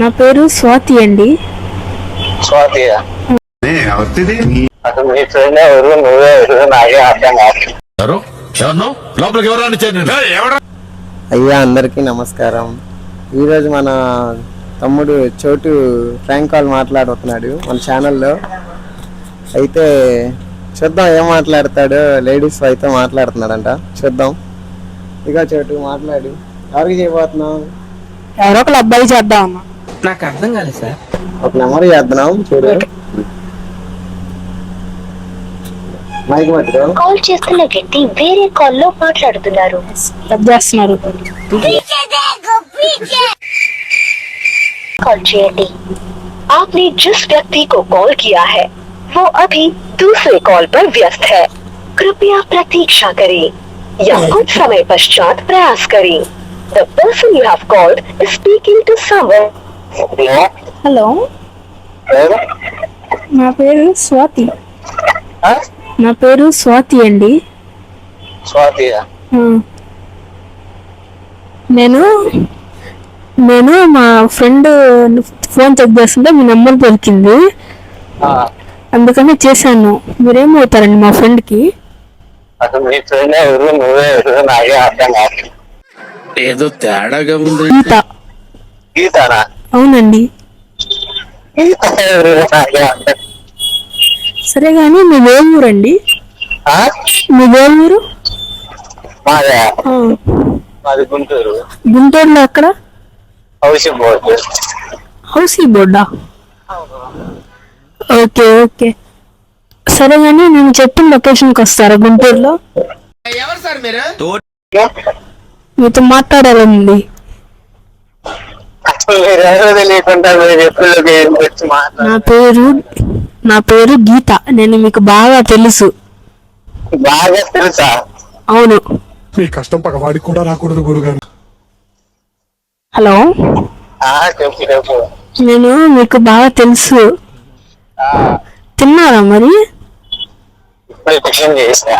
నా పేరు స్వాతి అండి. స్వాతి. అసలు మీ ఫ్రెండ్ ఎవరు? నువ్వే ఎవరు? నాకే అర్థం కాదు. ఎవరు? ఎవరు? లోపలికి ఎవరు చేయండి. ఎవరు? అయ్యా అందరికీ నమస్కారం. ఈరోజు మన తమ్ముడు చోటు ఫ్రాంక్ కాల్ మాట్లాడుతున్నాడు మన ఛానల్లో. అయితే చూద్దాం ఏం మాట్లాడతాడు లేడీస్ అయితే మాట్లాడుతున్నాడంట. చూద్దాం. ఇక చోటు మాట్లాడు. ఎవరికి చేయబోతున్నాం ఎవరో ఒకళ్ళు అబ్బాయి చేద్దాం అన్న. నాకు అర్థం కాలేదు సార్ ఒక నెంబర్ చేస్తున్నాం చూడు మైక్ పట్టుకో కాల్ చేస్తున్న వ్యక్తి వేరే కాల్ లో మాట్లాడుతున్నారు రద్దు చేస్తున్నారు कॉल చేయండి आपने जिस व्यक्ति को कॉल किया है वो अभी दूसरे कॉल पर व्यस्त है कृपया प्रतीक्षा करें या कुछ समय पश्चात प्रयास करें the person you have called is speaking to someone hello? నా పేరు స్వాతి? నా పేరు స్వాతి అండి. నేను నేను మా ఫ్రెండ్ ఫోన్ చెక్ చేస్తుంటే మీ నెంబర్ దొరికింది. అందుకని చేశాను. మీరేమవుతారండి మా ఫ్రెండ్కి? ఫ్రెండ్ ఎవరు? నువ్వే ఎవరు? నాకే అర్థం కాదు ఏదో తేడాగా ఉంది గీత. గీతానా? అవునండి. సరే కానీ మీ ఊరండి. ఆ? మీ ఏ ఊరు? మాదే. మాది గుంటూరు. గుంటూరులో ఎక్కడ? Housing board. Housie బోర్డా? Okay okay. సరే కానీ నేను చెప్పిన లొకేషన్కి వస్తారా గుంటూరులో? మీతో మాట్లాడాలండి ఎవరో తెలియకుండా మీరు? ఎప్పుడు ఏం తెచ్చి మాట్లాడు నా పేరు నా పేరు గీత. నేను మీకు బాగా తెలుసు. బాగా తెలుసా అవును. మీ కష్టం పగవాడికి కూడా రాకూడదు గురుగారు. హలో? ఆ, చెప్పు చెప్పు. నేను మీకు బాగా తెలుసు. తిన్నారా మరి? ఇప్పుడు టిఫిన్ చేసా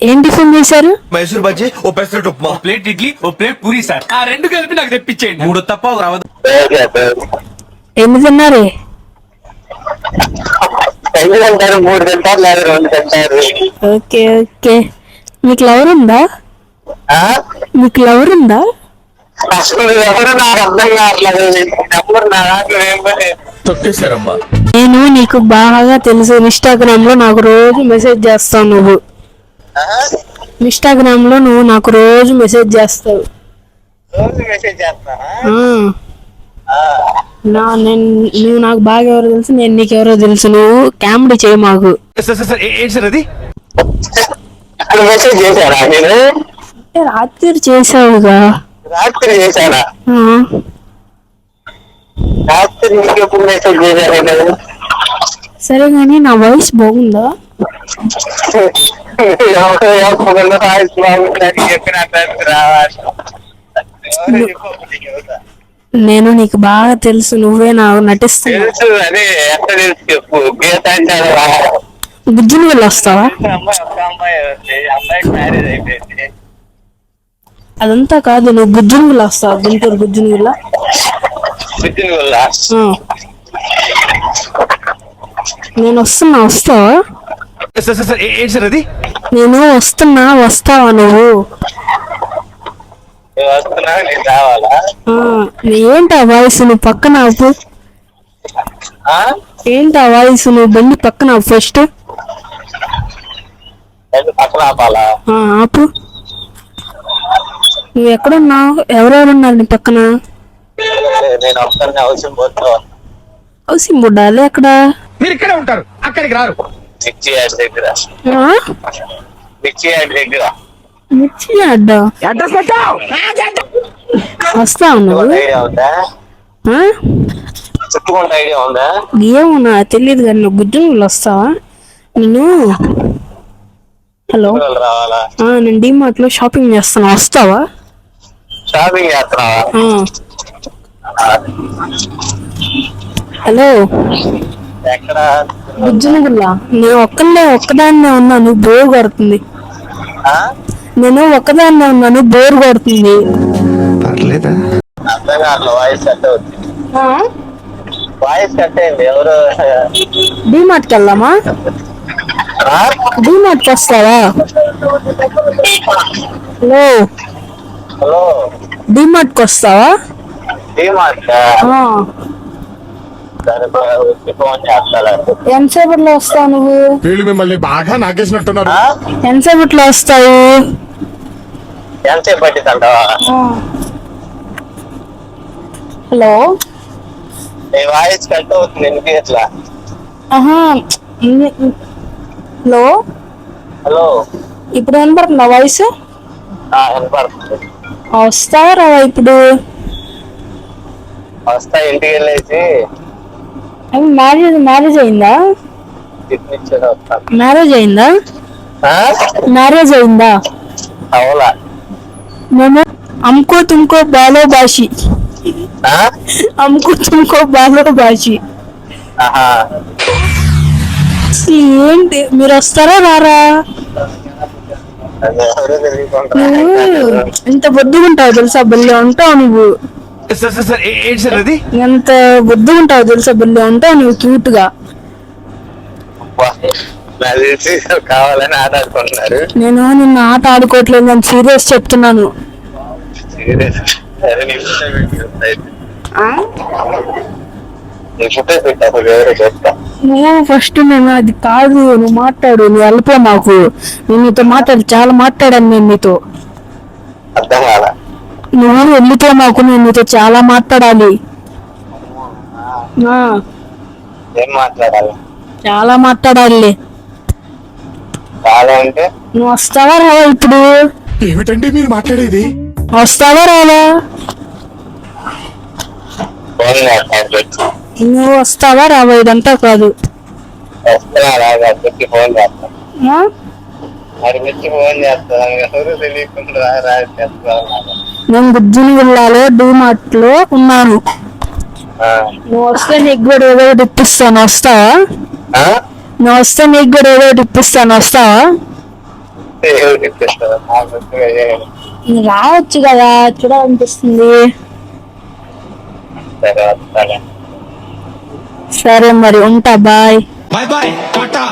ఏం టిఫిన్ చేశారు? మైసూర్ బజ్జీ ఓ పెసరట్ ఉప్మా. ప్లేట్ ఇడ్లీ ఓ ప్లేట్ పూరి సార్. ఆ రెండు కలిపి నాకు తెప్పించేయండి. మూడు తప్ప ఒక రవ్వ ఓకే, ఓకే. ఎన్ని తిన్నారే? మూడు తింటారు లేదా రెండు తింటారు ఓకే ఓకే. మీకు లవర్ ఉందా? ఆ? మీకు లవర్ ఉందా? అసలు ఎవరు నాకు అర్థం కావట్లేదు ఎవరు నా దాంట్లో నేను నీకు బాగా తెలుసు ఇన్స్టాగ్రామ్లో నాకు రోజు మెసేజ్ చేస్తావు నువ్వు? ఇన్స్టాగ్రామ్లో నువ్వు నాకు రోజు మెసేజ్ చేస్తావు. రోజు మెసేజ్ చేస్తానా ఆ, నా నేను నువ్వు నాకు బాగా ఎవరో తెలుసు నేను నీకు ఎవరో తెలుసు. నువ్వు కామెడీ చేయి మాకు. ఏ, రాత్రి చేసావుగా రాత్రి చేశానా రాత్రి నీకు ఎప్పుడు మెసేజ్ చేశాను నేను సరే కానీ నా వాయిస్ బాగుందా? ఎవరో రావాలి నీకు? నేను నీకు బాగా తెలుసు నువ్వే నా నటిస్తున్నావు. తెలుసు అదే ఎంత తెలుసు చెప్పు గీత అంటే గుజ్జుని వెళ్ళి వస్తావా? అమ్మాయి ఒక అమ్మాయి ఉంది అమ్మాయికి మ్యారేజ్ అయిపోయింది అదంతా కాదు నువ్వు గుజ్జుని వెళ్ళి వస్తావా? గుంటూరు గుజ్జుని వెళ్ళ? బిడ్డని వల్ల నేను వస్తున్నా వస్తావా? సార్ సార్ సార్ ఏ- ఏంటి సార్ అది? నేను వస్తున్నా వస్తావా నువ్వు? ఏంటి వాయిస్ నువ్వు పక్కన ఆపు. ఆ? ఏంటి వాయిస్ నువ్వు బండి పక్కన ఆపు ఫస్ట్ పక్కన ఆపాలా? ఆపు. నువ్వు ఎక్కడున్నావు? ఎవరెవరు ఉన్నారు నీ పక్కన? నేను ఒక్కరిని అవసరం పోతా హౌసింగ్ బుడ్డాలి ఎక్కడ? మీరు ఇక్కడే ఉంటారు. అక్కడికి రారు. మిర్చి యాడ్ దగ్గర? మిర్చి యాడ్ దగ్గర. మిర్చి అడ్డా అడ్రస్ పెట్టావు? వస్తావు నువ్వు ఐడియా ఉందా? ఆ? చుట్టుకుంట ఐడియా ఉందా? ఏమో నా తెలియదు కానీ నువ్వు గుజ్జుని వస్తావా? నేను హలో? వాళ్ళు రావాలా? ఆ, నేను డిమార్ట్లో షాపింగ్ చేస్తాను వస్తావా? షాపింగ్ చేస్తున్నావా? ఆ, హలో? నేను ఒక్కనే ఒక్కదాన్నే ఉన్నాను బోర్ కొడుతుంది. ఆ? నేను ఒక్కదాన్నే ఉన్నాను బోర్ కొడుతుంది. వాయిస్ వాయిస్ ఎవరు? డిమార్ట్కి వెళ్దామా? డిమార్ట్కి వస్తావా? హలో. హలో. డిమార్ట్కి వస్తావా? ధీమార్ట్ ఆ, సరే వచ్చి ఫోన్ చేస్తాను ఎంతసేపట్లో వస్తావు నువ్వు? వీళ్ళు మిమ్మల్ని బాగా నాకేసినట్టున్నారు ఎంతసేపట్లో వస్తావు? ఎంతసేపు పట్టింది అంటావా. హలో? నీ వాయిస్ కట్ అవుతుంది వినిపించట్లా ఆహా హలో? హలో? ఇప్పుడు వినపడుతుందా వాయిస్? ఆ, వినపడుతుంది. వస్తావా రావా ఇప్పుడు? వస్తా ఇంటికి వెళ్ళేసి మ్యారేజ్ మ్యారేజ్ అయిందా? మ్యారేజ్ అయిందా? మ్యారేజ్ అయిందా? అవులా మేము అమ్కో తుమ్కో బాలో బాషి? అమ్కో తుమ్కో బాలో బాషి. ఏంటి? మీరు వస్తారా రారా? నువ్వు ఇంత బొద్దుగుంటావు తెలుసా? బల్లి ఉంటావు నువ్వు. సార్ సార్ సార్ ఏ- ఏంటి సార్ అది? ఎంత బొద్దుగుంటావు తెలుసా బల్లి? ఉంటావు నువ్వు క్యూట్గా అబ్బా, నాకు తెలిసి కావాలని ఆట ఆడుకుంటున్నారు. నేను నిన్న ఆట ఆడుకోవట్లేదు నేను సీరియస్ చెప్తున్నాను. సీరియస్ సరే నీ ఫోటో పెట్టి వస్తాయి. నీ ఫోటో పెట్టి అసలు ఎవరో చెప్తా. నువ్వు ఫస్ట్ నేను అది కాదు నువ్వు మాట్లాడు నువ్వు వెళ్ళిపో మాకు. నేను నీతో మాట్లాడి చాలా మాట్లాడాను నేను నీతో. అర్థం కాల? నువ్వు వెళ్ళిపో మాకు నేను నీతో చాలా మాట్లాడాలి? ఆ, ఏం మాట్లాడాలి? చాలా మాట్లాడాలి. చాలా అంటే? నువ్వు వస్తావా రావా ఇప్పుడు? ఏమిటండి మీరు మాట్లాడేది? వస్తావా రావా? నువ్వు వస్తావా రావా? ఇదంతా కాదు. ఫోన్ నేను గుజ్జుని వెళ్ళాలో డీమార్ట్లో ఉన్నాను నువ్వు వస్తే నీకు కూడా ఏదో ఒకటి ఇప్పిస్తాను వస్తావా? నువ్వు వస్తే నీకు కూడా ఏదో ఒకటి ఇప్పిస్తాను వస్తావా? ఏం. నువ్వు రావచ్చు కదా చూడాలనిపిస్తుంది. సరే మరి ఉంటా బాయ్. Bye bye Tata.